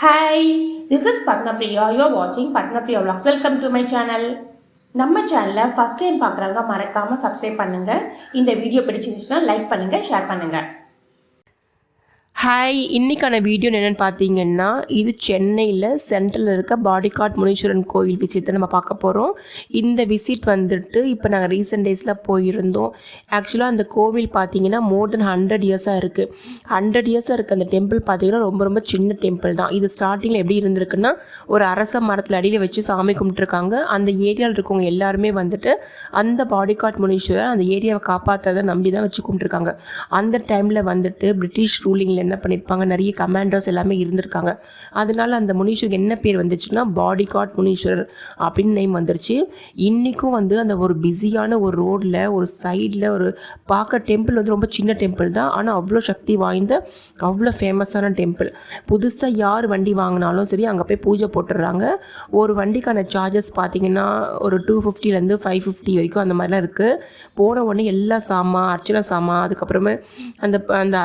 Hi this is Padmapriya you are வாட்சிங் Padmapriya vlogs. Welcome to my channel நம்ம சேனலில் first time பார்க்குறவங்க மறக்காமல் சப்ஸ்கிரைப் பண்ணுங்கள் இந்த வீடியோ பிடிச்சிருந்துச்சுன்னா லைக் பண்ணுங்கள் ஷேர் பண்ணுங்கள் ஹாய் இன்னைக்கான வீடியோ என்னென்னு பார்த்தீங்கன்னா இது சென்னையில் சென்ட்ரலில் இருக்க பாடிகாட் முனீஸ்வரன் கோயில் விசிட்டை நம்ம பார்க்க போகிறோம் இந்த விசிட் வந்துட்டு இப்போ நாங்கள் ரீசெண்ட் டேஸில் போயிருந்தோம். ஆக்சுவலாக அந்த கோவில் பார்த்தீங்கன்னா மோர் தென் ஹண்ட்ரட் இயர்ஸாக இருக்குது ஹண்ட்ரட் இயர்ஸாக இருக்குது அந்த டெம்பிள் பார்த்தீங்கன்னா ரொம்ப ரொம்ப சின்ன டெம்பிள் தான். இது ஸ்டார்டிங்கில் எப்படி இருந்திருக்குன்னா ஒரு அரச மரத்தில் அடியில் வச்சு சாமி கும்பிட்டுருக்காங்க. அந்த ஏரியாவில் இருக்கவங்க எல்லாருமே வந்துட்டு அந்த பாடிகாட் முனீஸ்வரர் அந்த ஏரியாவை காப்பாற்றதை நம்பி தான் வச்சு கும்பிட்டுருக்காங்க. அந்த டைமில் வந்துட்டு பிரிட்டிஷ் ரூலிங்கில் என்ன பண்ணியிருப்பாங்க நிறைய கமாண்டர்ஸ் எல்லாமே இருந்திருக்காங்க. அதனால அந்த முனீஸ்வருக்கு என்ன பேர் வந்துச்சுன்னா பாடி காட் முனீஸ்வரர் அப்படின்னு நேம் வந்துருச்சு. இன்றைக்கும் வந்து அந்த ஒரு பிஸியான ஒரு ரோடில் ஒரு சைடில் ஒரு பார்க்க டெம்பிள் வந்து ரொம்ப சின்ன டெம்பிள் தான். ஆனால் அவ்வளோ சக்தி வாய்ந்த அவ்வளோ ஃபேமஸான டெம்பிள் புதுசாக யார் வண்டி வாங்கினாலும் சரி அங்கே போய் பூஜை போட்டுடுறாங்க. ஒரு வண்டிக்கான சார்ஜஸ் பார்த்தீங்கன்னா ஒரு டூ ஃபிஃப்டிலேருந்து ஃபைவ் ஃபிஃப்டி வரைக்கும் அந்த மாதிரிலாம் இருக்குது போன உடனே எல்லா சாமான் அர்ச்சனை சாமான் அதுக்கப்புறமே அந்த அந்த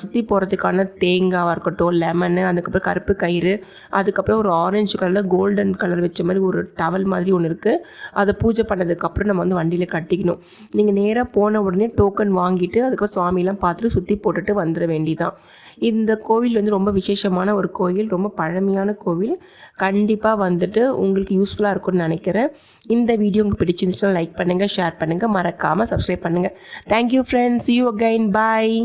சுற்றி போகிறதுக்கு அதுக்கான தேங்காவாக இருக்கட்டும் லெமனு அதுக்கப்புறம் கருப்பு கயிறு அதுக்கப்புறம் ஒரு ஆரஞ்சு கலரில் கோல்டன் கலர் வச்ச மாதிரி ஒரு டவல் மாதிரி ஒன்று இருக்குது அதை பூஜை பண்ணதுக்கப்புறம் நம்ம வந்து வண்டியில் கட்டிக்கணும். நீங்கள் நேராக போன உடனே டோக்கன் வாங்கிட்டு அதுக்கப்புறம் சுவாமிலாம் பார்த்துட்டு சுற்றி போட்டுட்டு வந்துட வேண்டிதான் இந்த கோவில் வந்து ரொம்ப விசேஷமான ஒரு கோவில் ரொம்ப பழமையான கோவில். கண்டிப்பாக வந்துட்டு உங்களுக்கு யூஸ்ஃபுல்லாக இருக்கும்னு நினைக்கிறேன். இந்த வீடியோ உங்களுக்கு பிடிச்சிருந்துச்சுன்னா லைக் பண்ணுங்கள் ஷேர் பண்ணுங்கள் மறக்காமல் சப்ஸ்கிரைப் பண்ணுங்கள் thank you friends you again bye